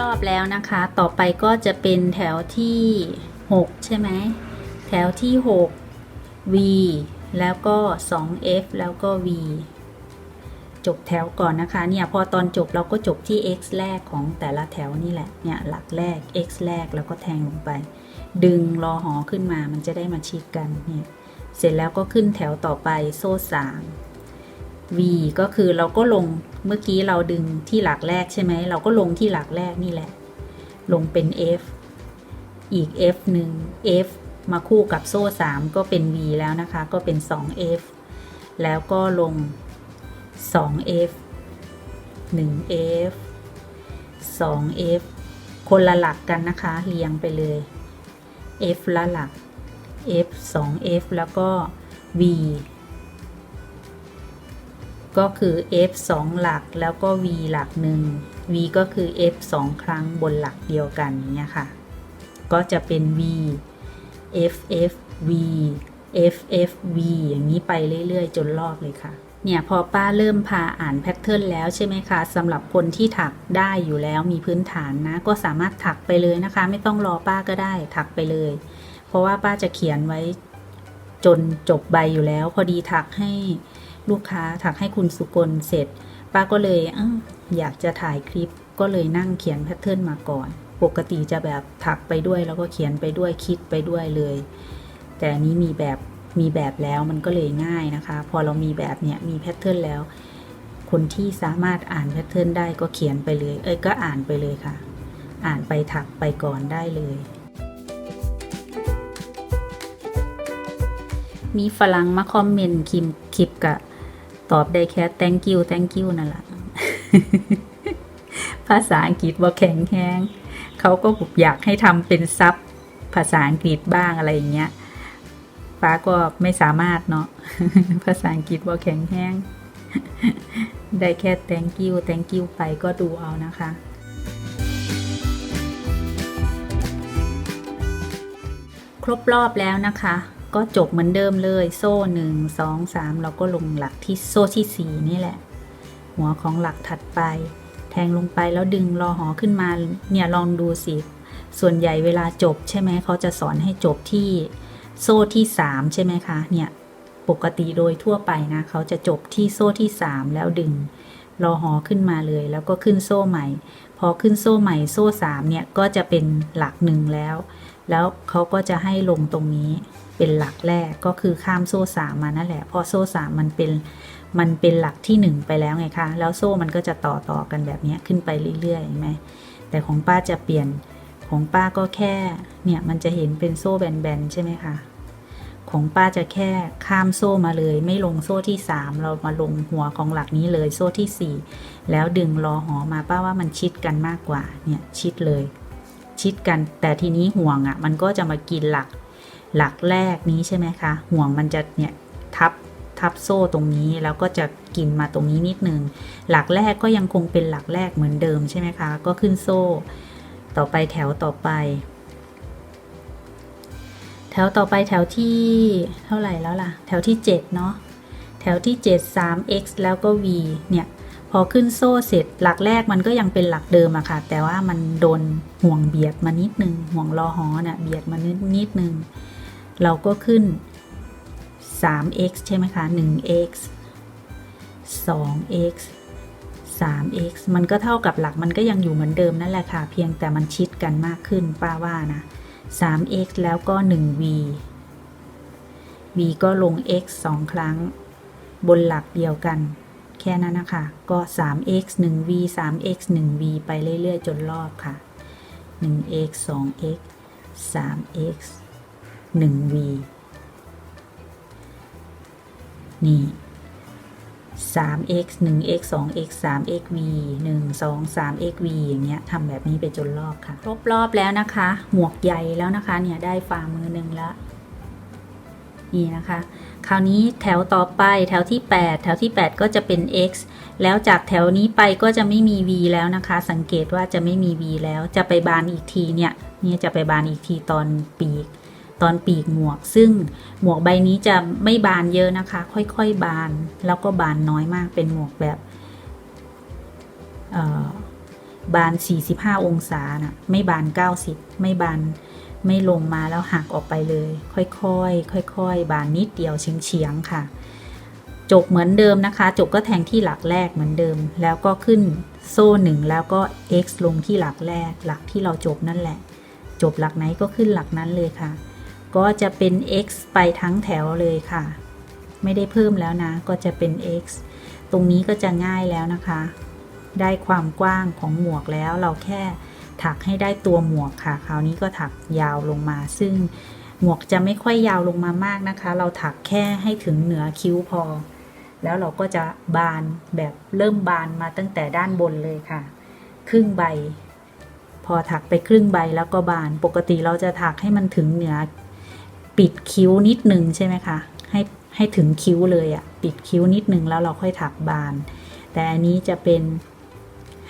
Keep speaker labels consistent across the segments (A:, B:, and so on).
A: รอบแล้วนะคะ ต่อไปก็จะเป็นแถวที่ 6 ใช่ไหม แถวที่ 6 V แล้วก็ 2F แล้วก็ V จบแถวก่อนนะคะ เนี่ยพอตอนจบเราก็จบที่ x แรกของแต่ละแถวนี่แหละ เนี่ยหลักแรก x แรกแล้วก็แทงลงไป ดึงรอหอขึ้นมามันจะได้มาชิดกันเนี่ยเสร็จแล้วก็ขึ้นแถวต่อไปโซ่สาม V ก็คือเราก็ลงเมื่อกี้เราดึงที่หลักแรกใช่ไหม เราก็ลงที่หลักแรกนี่แหละ ลงเป็น F อีก F หนึ่ง F มาคู่กับโซ่ 3 ก็เป็น V แล้วนะคะ ก็เป็น 2F แล้วก็ลง 2F 1F 2F คนละหลักกันนะคะ เรียงไปเลย F ละหลัก F 2F แล้วก็ V ก็คือ F 2 หลักแล้วก็ V หลักหนึ่ง V ก็คือ F 2 ครั้งบนหลักเดียวกันเนี่ยค่ะ ก็จะเป็น V F F V F F V อย่างนี้ไปเรื่อยๆ จนรอบเลยค่ะ เนี่ยพอป้าเริ่มพาอ่านแพทเทิร์นแล้วใช่ไหมคะสำหรับคนที่ถักได้อยู่แล้วมีพื้นฐานนะ ก็สามารถถักไปเลยนะคะ ไม่ต้องรอป้าก็ได้ถักไปเลย เพราะว่าป้าจะเขียนไว้จนจบใบอยู่แล้ว พอดีถักให้ ลูกค้าถักให้คุณสุกลเสร็จ ป้าก็เลยเอออยากจะถ่ายคลิปก็เลยนั่งเขียนแพทเทิร์นมาก่อน ปกติจะแบบถักไปด้วยแล้วก็เขียนไปด้วยคิดไปด้วยเลย แต่นนี้มีแบบมีแบบแล้วมันก็เลยง่ายนะคะ พอเรามีแบบเนี้ยมีแพทเทิร์นแล้ว คนที่สามารถอ่านแพทเทิร์นได้ก็เขียนไปเลย เอ้ยก็อ่านไปเลยค่ะ อ่านไปถักไปก่อนได้เลย มีฝรั่งมาคอมเมนต์คลิปคลิปกะ ตอบได้แค่ thank you thank you นั่นแหละภาษาอังกฤษว่าแข็งแห้งเขาก็อยากให้ทำเป็นซับภาษาอังกฤษบ้างอะไรอย่างเงี้ยป้าก็ไม่สามารถเนาะภาษาอังกฤษว่าแข็งแห้งได้แค่ thank you thank you ไปก็ดูเอานะคะ ครบรอบแล้วนะคะ ก็จบเหมือนเดิมเลย โซ่หนึ่งสองสามเราก็ลงหลักที่โซ่ที่สี่นี่แหละ หัวของหลักถัดไป แทงลงไปแล้วดึงรอหอขึ้นมาเนี่ยลองดูสิ ส่วนใหญ่เวลาจบใช่ไหมเขาจะสอนให้จบที่โซ่ที่สามใช่ไหมคะเนี่ยปกติโดยทั่วไปนะเขาจะจบที่โซ่ที่สามแล้วดึงรอหอขึ้นมาเลย แล้วก็ขึ้นโซ่ใหม่ พอขึ้นโซ่ใหม่โซ่สามเนี่ยก็จะเป็นหลักหนึ่งแล้ว แล้วเขาก็จะให้ลงตรงนี้ เป็นหลักแรกก็คือข้ามโซ่สามมานั่นแหละ เพราะโซ่สามมันเป็นมันเป็นหลักที่หนึ่งไปแล้วไงคะ แล้วโซ่มันก็จะต่อต่อกันแบบนี้ขึ้นไปเรื่อยๆเห็นไหมแต่ของป้าจะเปลี่ยนของป้าก็แค่เนี่ยมันจะเห็นเป็นโซ่แบนๆใช่ไหมคะของป้าจะแค่ข้ามโซ่มาเลย ไม่ลงโซ่ที่สามเรามาลงหัวของหลักนี้เลยโซ่ที่สี่แล้วดึงรอหอมาป้าว่ามันชิดกันมากกว่าเนี่ยชิดเลย ชิดกันแต่ทีนี้ห่วงอะ่ะมันก็จะมากินหลัก หลักแรกนี้ใช่ไหมคะห่วงมันจะเนี่ยทับทับโซ่ตรงนี้แล้วก็จะกินมาตรงนี้นิดนึง หลักแรกก็ยังคงเป็นหลักแรกเหมือนเดิมใช่ไหมคะ ก็ขึ้นโซ่ ต่อไปแถวต่อไป แถวต่อไปแถวที่เท่าไหร่แล้วล่ะ แถวที่ 7 เนาะแถวที่ 7 3x แล้วก็ v เนี่ยพอขึ้นโซ่เสร็จหลักแรกมันก็ยังเป็นหลักเดิมอะค่ะ แต่ว่ามันโดนห่วงเบียดมานิดนึงห่วงรอหอเนี่ยเบียดมานิดนิดนึง เราก็ขึ้น 3x ใช่ไหมคะ 1x 2x 3x มันก็เท่ากับหลักมันก็ยังอยู่เหมือนเดิมนั่นแหละค่ะ เพียงแต่มันชิดกันมากขึ้นป้าว่านะ 3x แล้วก็ 1v v ก็ลง x 2 ครั้ง บนหลักเดียวกัน แค่นั้นนะคะ ก็ 3x 1v 3x 1v ไปเรื่อย ๆ จนรอบค่ะ 1x 2x 3x 1v นี่ 3x 1x 2x 3x v 1 2 3x v อย่างเงี้ยทำแบบนี้ไปจนรอบค่ะ ครบรอบแล้วนะคะ หมวกใหญ่แล้วนะคะ เนี่ยได้ฝ่ามือหนึ่งล้วนี่นะคะ คราวนี้แถวต่อไปแถวที่ 8 แถวที่ 8 ก็จะเป็น x แล้วจากแถวนี้ไปก็จะไม่มี v แล้วนะคะ สังเกตว่าจะไม่มี v แล้ว จะไปบานอีกทีเนี่ย เนี่ยจะไปบานอีกทีตอนปีก ตอนปีกหมวก ซึ่งหมวกใบนี้จะไม่บานเยอะนะคะ ค่อยๆบาน แล้วก็บานน้อยมากเป็นหมวกแบบเอ่อบาน 45 องศานะไม่บาน 90 ไม่บานไม่ลงมาแล้วหักออกไปเลย ค่อยๆค่อยๆ บานนิดเดียวเฉียงๆค่ะ จบเหมือนเดิมนะคะ จบก็แทงที่หลักแรกเหมือนเดิม แล้วก็ขึ้นโซ่หนึ่งแล้วก็ x ลงที่หลักแรก หลักที่เราจบนั่นแหละ จบหลักไหนก็ขึ้นหลักนั้นเลยค่ะ ก็จะเป็น x ไปทั้งแถวเลยค่ะ ไม่ได้เพิ่มแล้วนะ ก็จะเป็น x ตรงนี้ก็จะง่ายแล้วนะคะ ได้ความกว้างของหมวกแล้วเราแค่ถักให้ได้ตัวหมวกค่ะ คราวนี้ก็ถักยาวลงมา ซึ่งหมวกจะไม่ค่อยยาวลงมามากนะคะ เราถักแค่ให้ถึงเหนือคิ้วพอ แล้วเราก็จะบานแบบเริ่มบานมาตั้งแต่ด้านบนเลยค่ะ ครึ่งใบ พอถักไปครึ่งใบแล้วก็บาน ปกติเราจะถักให้มันถึงเหนือ ปิดคิ้วนิดนึงใช่ไหมคะให้ให้ถึงคิ้วเลยอะปิดคิ้วนิดนึงแล้วเราค่อยถักบาน แต่อันนี้จะเป็น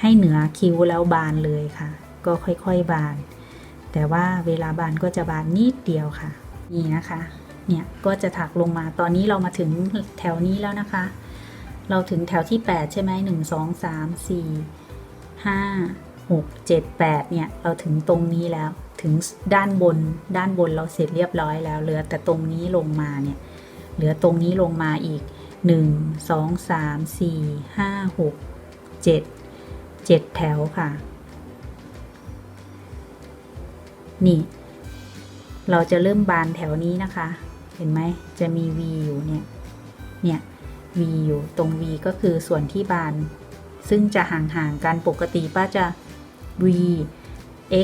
A: ให้เหนือคิ้วแล้วบานเลยค่ะ ก็ค่อยๆบาน แต่ว่าเวลาบานก็จะบานนิดเดียวค่ะ นี่นะคะ เนี่ยก็จะถักลงมาตอนนี้เรามาถึงแถวนี้แล้วนะคะ เราถึงแถวที่ 8 ใช่ไหมหนึ่งสองสามสี่ห้า หกเจ็ดแปดเนี่ยเราถึงตรงนี้แล้วถึงด้านบนด้านบนเราเสร็จเรียบร้อยแล้ว เหลือแต่ตรงนี้ลงมาเนี่ยเหลือตรงนี้ลงมาอีก 1 2 3 4 5 6 7 7 แถวค่ะ นี่ เราจะเริ่มบานแถวนี้นะคะ เห็นไหมจะมี V อยู่เนี่ยเนี่ย V อยู่ตรง V ก็คือส่วนที่บาน ซึ่งจะห่างๆกันปกติป้าจะ V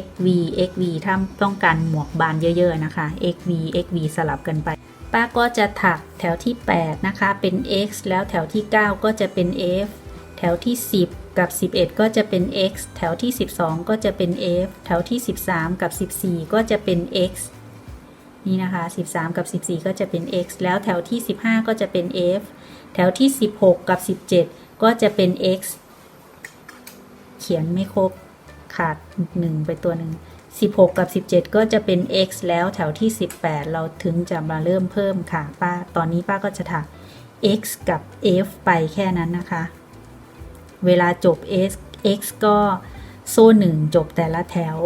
A: x v x v ถ้าต้องการหมวกบานเยอะ ๆ นะคะ x v x v สลับกันไป ป้าก็จะถักแถวที่ 8 นะคะ เป็น x แล้วแถวที่ 9 ก็จะเป็น f แถวที่ 10 กับ 11 ก็จะเป็น x แถวที่ 12 ก็จะเป็น f แถวที่ 13 กับ 14 ก็จะเป็น x นี่นะคะ 13 กับ 14 ก็จะเป็น x แล้วแถวที่ 15 ก็จะเป็น f แถวที่ 16 กับ 17 ก็จะเป็น x เขียนไม่ครบ ขาด 1 ไปตัวหนึ่ง16 กับ 17 ก็จะเป็น x แล้วแถวที่ 18 เราถึงจะมาเริ่มเพิ่มค่ะป้า ตอนนี้ป้าก็จะถัก x กับ f ไปแค่นั้นนะคะ เวลาจบ x x ก็โซ่ 1 จบแต่ละแถว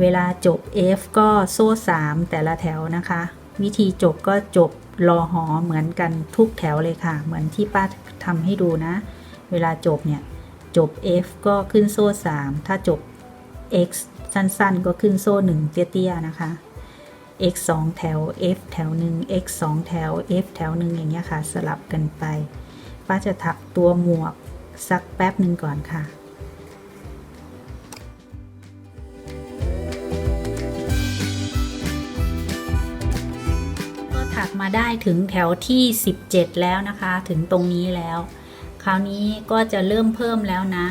A: เวลาจบ f ก็โซ่ 3 แต่ละแถวนะคะ วิธีจบก็จบรอหอเหมือนกันทุกแถวเลยค่ะ เหมือนที่ป้าทำให้ดูนะ เวลาจบเนี่ย จบ f ก็ขึ้นโซ่ 3 ถ้าจบ x สั้นๆ ก็ขึ้นโซ่1เตี้ยๆ นะคะ x 2 แถว f แถวหนึ่ง x 2 แถว f แถวหนึ่งอย่างเงี้ยค่ะ สลับกันไป ป้าจะถักตัวหมวกสักแป๊บหนึ่งก่อนค่ะก็ถักมาได้ถึงแถวที่ 17 แล้วนะคะ ถึงตรงนี้แล้ว คราวนี้ก็จะเริ่มเพิ่มแล้วนะ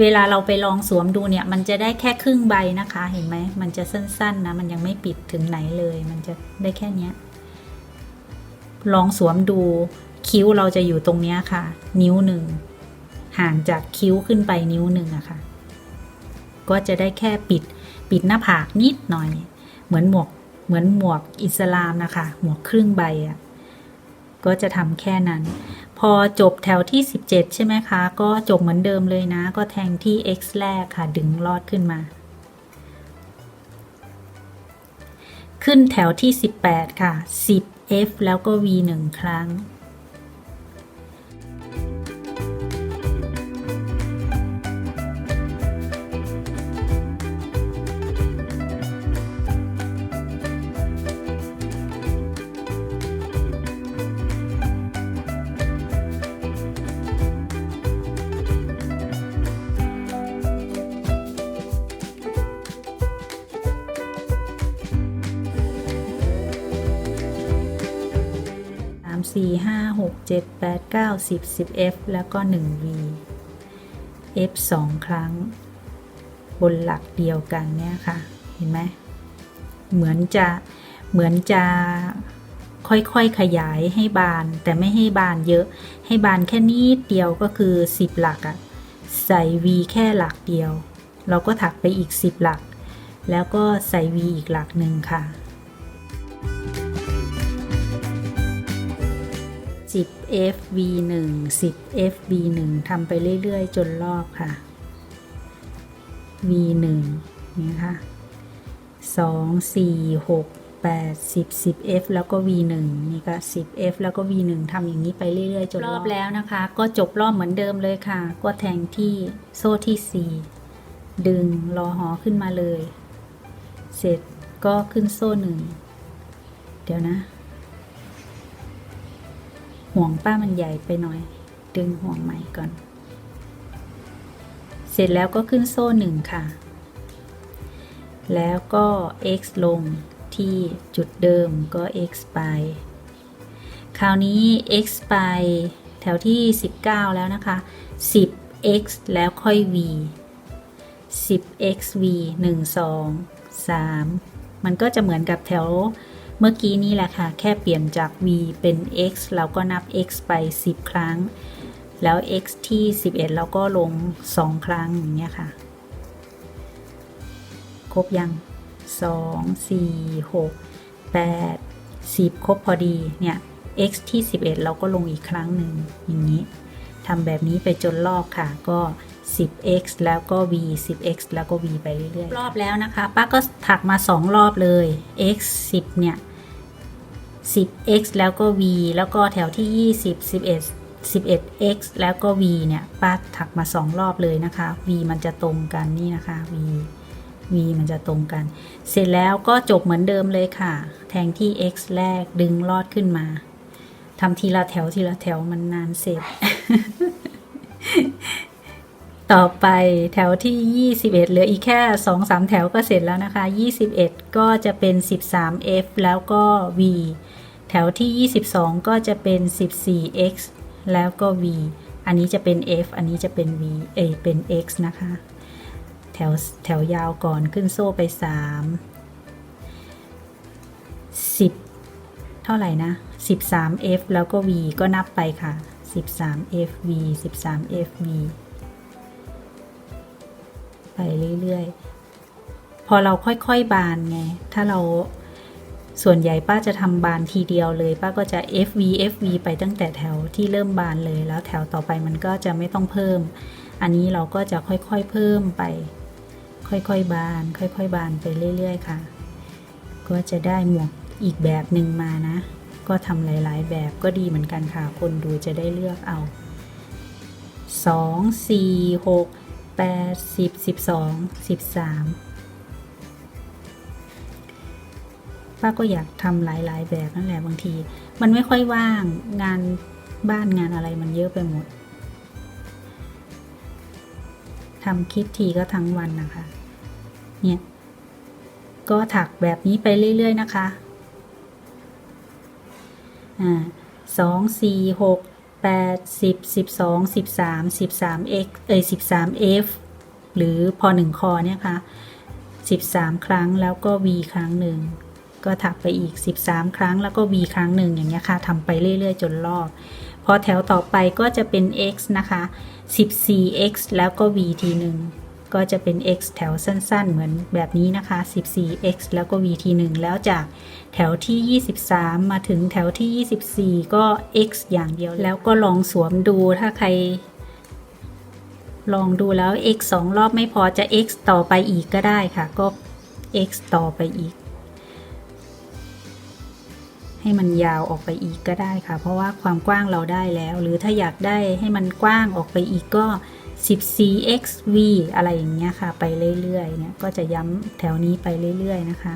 A: เวลาเราไปลองสวมดูเนี่ย มันจะได้แค่ครึ่งใบนะคะ เห็นไหม มันจะสั้นๆนะ มันยังไม่ปิดถึงไหนเลย มันจะได้แค่เนี้ยลองสวมดูคิ้วเราจะอยู่ตรงเนี้ยค่ะ นิ้วหนึ่งห่างจากคิ้วขึ้นไปนิ้วหนึ่งอะค่ะ ก็จะได้แค่ปิดปิดหน้าผากนิดหน่อย เหมือนหมวกเหมือนหมวกอิสลามนะคะ หมวกครึ่งใบอะก็จะทำแค่นั้น พอจบแถวที่ 17 ใช่ไหมคะ ก็จบเหมือนเดิมเลยนะ ก็แทงที่ x แรกค่ะ ดึงลอดขึ้นมา ขึ้นแถวที่ 18 ค่ะ 10 f แล้วก็ v 1 ครั้ง สามสี่ห้าหกเจ็ดแปดเก้าสิบสิบ f แล้วก็หนึ่ง v f สองครั้ง บนหลักเดียวกันเนี่ยค่ะ เห็นไหมเหมือนจะเหมือนจะค่อยๆขยายให้บานแต่ไม่ให้บานเยอะ ให้บานแค่นิดเดียวก็คือ 10 หลักอะใส่ v แค่หลักเดียว เราก็ถักไปอีก 10 หลัก แล้วก็ใส่ v อีกหลักหนึ่งค่ะ 10 FV 1 10 FV 1ทำไปเรื่อย ๆ จนรอบค่ะ v 1นี่ค่ะสองสี่หกแปดสิบสิบ f แล้วก็ v 1นี่ก็สิบ f แล้วก็ v 1ทำอย่างนี้ไปเรื่อยๆจนรอบแล้วนะคะ ก็จบรอบเหมือนเดิมเลยค่ะ ก็แทงที่โซ่ที่ 4 ดึงรอหอขึ้นมาเลย เสร็จก็ขึ้นโซ่หนึ่งเดี๋ยวนะ ห่วงป้ามันใหญ่ไปหน่อย ดึงห่วงใหม่ก่อน เสร็จแล้วก็ขึ้นโซ่หนึ่งค่ะ แล้วก็ x ลงที่จุดเดิมก็ x ไป คราวนี้ x ไปแถวที่ 19 แล้วนะคะ 10x แล้วค่อย v 10x v 1 2 3 มันก็จะเหมือนกับแถว เมื่อกี้นี้แหละค่ะ แค่เปลี่ยนจาก v เป็น x เราก็นับ x ไป 10 ครั้ง แล้ว x ที่ 11 เราก็ลง 2 ครั้งอย่างเงี้ยค่ะ ครบยัง 2 4 6 8 10 ครบพอดีเนี่ย x ที่ 11 เราก็ลงอีกครั้งหนึ่งอย่างนี้ทำแบบนี้ไปจนรอบค่ะก็ 10x แล้วก็ v 10x แล้วก็ v ไปเรื่อยๆ รอบแล้วนะคะ ป้าก็ถักมา 2 รอบเลย x 10 เนี่ย 10x แล้วก็ v แล้วก็แถวที่ 20 11 11x แล้วก็ v เนี่ยป้าถักมา 2 รอบเลยนะคะ v มันจะตรงกันนี่นะคะ v v มันจะตรงกัน เสร็จแล้วก็จบเหมือนเดิมเลยค่ะ แทงที่ x แรกดึงลอดขึ้นมาทำทีละแถวทีละแถวมันนานเสร็จ ต่อไปแถวที่ 21 เหลืออีกแค่ 2-3 แถวก็เสร็จแล้วนะคะ 21 ก็จะเป็น 13f แล้วก็ v แถวที่ 22 ก็จะเป็น 14x แล้วก็ v อันนี้จะเป็น f อันนี้จะเป็น v เอเป็น x นะคะ แถวแถวยาวก่อนขึ้นโซ่ไป 3 10 เท่าไหร่นะ 13f แล้วก็ v ก็นับไปค่ะ 13f v 13f v ไปเรื่อยๆ พอเราค่อยๆ บานไง ถ้าเรา ส่วนใหญ่ป้าจะทำบานทีเดียวเลย ป้าก็จะ fv fv ไปตั้งแต่แถวที่เริ่มบานเลย แล้วแถวต่อไปมันก็จะไม่ต้องเพิ่ม อันนี้เราก็จะค่อยๆเพิ่มไป ค่อยๆบาน ค่อยๆบานไปเรื่อย ๆ ค่ะ ก็จะได้หมวกอีกแบบหนึ่งมานะ ก็ทำหลายๆ แบบก็ดีเหมือนกันค่ะ คนดูจะได้เลือกเอา 2 4 6 8 10 12 13 ป้าก็อยากทำหลาย ๆ แบบนั่นแหละบางที มันไม่ค่อยว่างงานบ้านงานอะไรมันเยอะไปหมดทำคลิปทีก็ทั้งวันนะคะ เนี่ย ก็ถักแบบนี้ไปเรื่อย ๆ นะคะ อ่าสองสี่หกแปดสิบสิบสองสิบสามสิบสาม x เอ้ยสิบสาม f หรือพอหนึ่งคอเนี่ยค่ะสิบสามครั้งแล้วก็ v ครั้งหนึ่ง ก็ถักไปอีก 13 ครั้งแล้วก็ v ครั้งหนึ่งอย่างเงี้ยค่ะทำไปเรื่อยๆ จนรอบ พอแถวต่อไปก็จะเป็น x นะคะ 14x แล้วก็ v ทีหนึ่งก็จะเป็น x แถวสั้นๆ เหมือนแบบนี้นะคะ 14x แล้วก็ v ทีหนึ่งแล้วจากแถวที่ 23 มาถึงแถวที่ 24 ก็ x อย่างเดียว แล้วก็ลองสวมดูถ้าใคร ลองดูแล้ว x สองรอบไม่พอจะ x ต่อไปอีกก็ได้ค่ะ ก็ x ต่อไปอีก ให้มันยาวออกไปอีกก็ได้ค่ะ เพราะว่าความกว้างเราได้แล้ว หรือถ้าอยากได้ให้มันกว้างออกไปอีกก็ 14xv อะไรอย่างเงี้ยค่ะ ไปเรื่อยๆเนี่ยก็จะย้ำแถวนี้ไปเรื่อยๆนะคะ